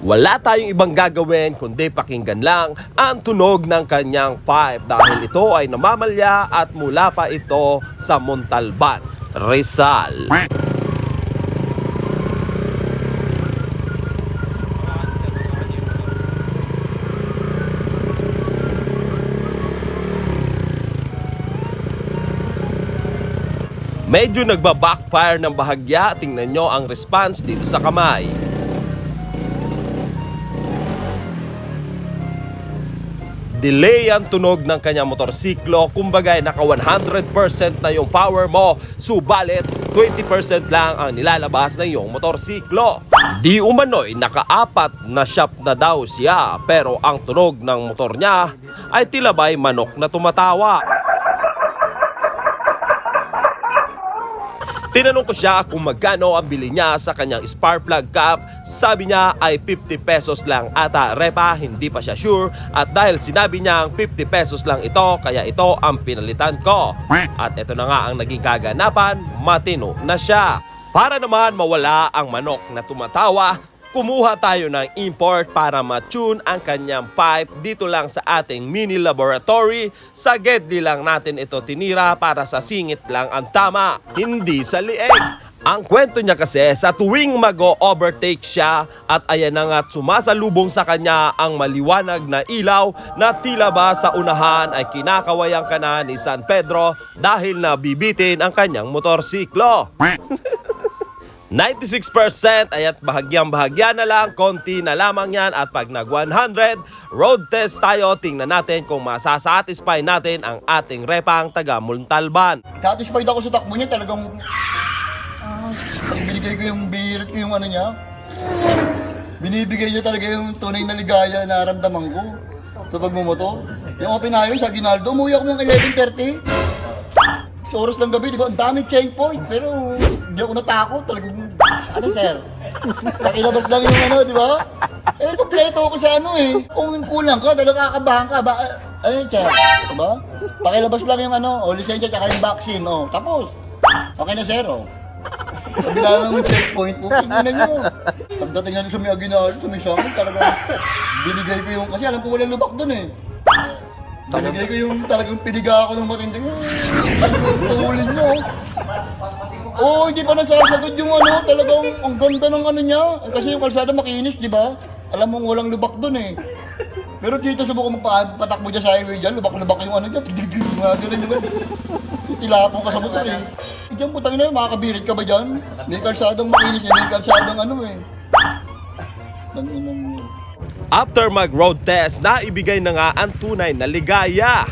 Wala tayong ibang gagawin kundi pakinggan lang ang tunog ng kanyang pipe dahil ito ay namamalya at mula pa ito sa Montalban, Rizal. Medyo nagba-backfire ng bahagya. Tingnan nyo ang response dito sa kamay. Delay ang tunog ng kanyang motorsiklo. Kumbaga, naka 100% na yung power mo. Subalit, 20% lang ang nilalabas ng iyong motorsiklo. Di umano'y nakaapat na shop na daw siya. Pero ang tunog ng motor niya ay tilabay manok na tumatawa. Tinanong ko siya kung magkano ang bili niya sa kanyang spark plug cap. Sabi niya ay 50 pesos lang ata repa, hindi pa siya sure. At dahil sinabi niya ang 50 pesos lang ito, kaya ito ang pinalitan ko. At ito na nga ang naging kaganapan, matino na siya. Para naman mawala ang manok na tumatawa, kumuha tayo ng import para ma-tune ang kanyang pipe dito lang sa ating mini laboratory. Sa Gedli lang natin ito tinira para sa singit lang ang tama, hindi sa lieg. Ang kwento niya kasi sa tuwing mag-overtake siya at ayan na nga sumasalubong sa kanya ang maliwanag na ilaw na tila ba sa unahan ay kinakawayang ka na ni San Pedro dahil nabibitin ang kanyang motorsiklo. 96% ay at bahagyang bahagya na lang, konti na lamang yan at pag nag 100, road test tayo, tingnan natin kung masasatisfy natin ang ating repang taga Muntalban. Satisfied ako sa takbo niya, talagang... ah, binigay ko yung, binirit ko yung ano niya. Binibigay niya talaga yung tunay na ligaya na naramdaman ko sa pagmumoto. Yung open highway sa Ginaldo, umuwi ako ng 11.30. Sa oras ng gabi, di ba? Ang daming checkpoint. Pero hindi ako natakot. Talagang, ano sir? Nakilabas lang yung ano, di ba? Eh, kompleto ako sa ano eh. Kung kulang ka, talagang kakabahan ka. Ba, ayun sir, di ba? Pakilabas lang yung ano, o lisensya tsaka yung vaccine, o. Tapos, okay na sir, o. Kabila lang yung checkpoint po, tingnan nyo. Pagdating natin sa may Aguinaldo, sa may Sangin, talagang binigay ko yung, kasi alam ko walang lubak dun eh. Binigay ko yung talagang piniga ako ng matinding. Pahulin nyo. Oo, oh, hindi pa nasasagot yung ano, talagang ang ganda ng ano niya. Kasi yung kalsada makinis, di ba? Alam mong walang lubak dun eh. Pero dito subukan mo pa, patakbo dyan sa highway dyan, lubak-lubak yung ano dyan, tigil-gil, mga ganun Tilapong ka sa motor eh. Diyan putang ina, makakabirit ka ba dyan? May kalsadang makinis eh, may kalsadang ano eh. Tanginan mo. After mag-road test, naibigay na nga ang tunay na ligaya.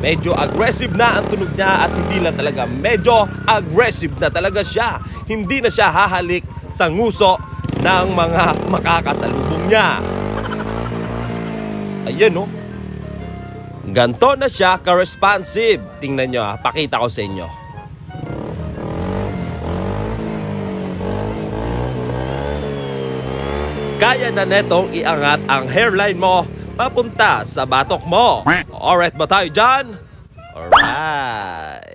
Medyo aggressive na ang tunog niya at hindi lang talaga, medyo aggressive na talaga siya. Hindi na siya hahalik sa nguso ng mga makakasalubong niya. Ayan oh. Ganto na siya ka-responsive. Tingnan nyo ah, pakita ko sa inyo. Kaya na netong iangat ang hairline mo papunta sa batok mo. Alright ba tayo dyan? Alright.